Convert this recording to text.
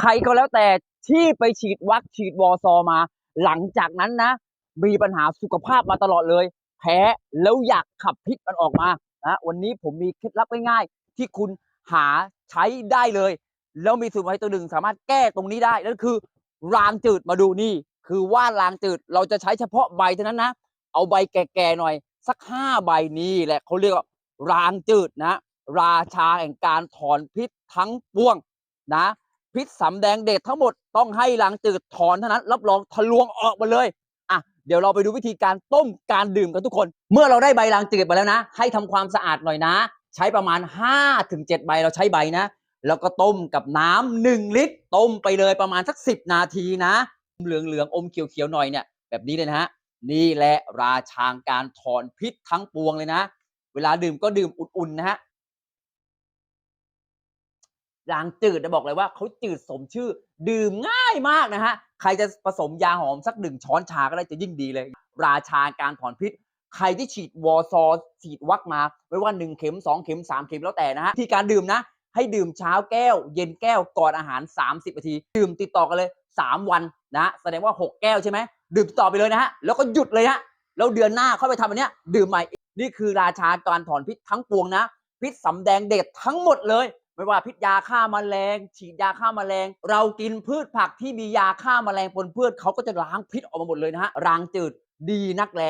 ใครก็แล้วแต่ที่ไปฉีดวัคฉีดวอซอมา หลังจากนั้นนะ มีปัญหาสุขภาพมาตลอดเลย แพ้แล้วอยากขับพิษมันออกมานะวันนี้ผมมีเคล็ดลับง่ายๆที่คุณหาใช้ได้เลย แล้วมีสมุนไพรตัวหนึ่งสามารถแก้ตรงนี้ได้นั่นคือรางจืดมาดูนี่ คือว่านรางจืดเราจะใช้เฉพาะใบเท่านั้นนะ เอาใบแก่ๆหน่อย สักห้าใบนี่แหละเขาเรียกว่ารางจืดนะ ราชาแห่งการถอนพิษทั้งปวงนะ พิษสำแดงเดชทั้งหมดต้องให้รางจืดถอนเท่านั้น รับรองทะลวงออกมาเลยอะเดี๋ยวเราไปดูวิธีการต้มการดื่มกันทุกคน เมื่อเราได้ใบรางจืดมาแล้วนะ ให้ทำความสะอาดหน่อยนะ ใช้ประมาณ5ถึง7ใบเราใช้ใบนะ แล้วก็ต้มกับน้ำหนึ่งลิตร ต้มไปเลยประมาณสักสิบนาทีนะ เหลืองเหลืองๆอมเขียวเขียวๆหน่อยเนี่ยแบบนี้เลยนะฮะนี่แหละราชาการถอนพิษทั้งปวงเลยนะ เวลาดื่มก็ดื่มอุ่นๆนะฮะ รางจืดจะบอกเลยว่าเขาจืดสมชื่อ ดื่มง่ายมากนะฮะ ใครจะผสมยาหอมสักหนึ่งช้อนชาก็ได้จะยิ่งดีเลย ราชาการถอนพิษ ใครที่ฉีดวอซอฉีดวัคมาไม่ว่าหนึ่งเข็มสองเข็มสามเข็มแล้วแต่นะฮะที่การดื่มนะ ให้ดื่มเช้าแก้ว เย็นแก้วก่อนอาหาร 30นาที ดื่มติดต่อกันเลย 3 วันนะแสดงว่า 6 แก้วใช่ไหมดื่มต่อไปเลยนะฮะแล้วก็หยุดเลยฮะแล้วเดือนหน้าค่อยไปทำอันเนี้ยดื่มใหม่นี่คือราชาการถอนพิษทั้งปวงนะ พิษสำแดงเด็ดทั้งหมดเลย ไม่ว่าพิษยาฆ่าแมลง ฉีดยาฆ่าแมลง เรากินพืชผักที่มียาฆ่าแมลงปนเปื้อนเขาก็จะล้างพิษออกมาหมดเลยนะฮะรางจืดดีนักแล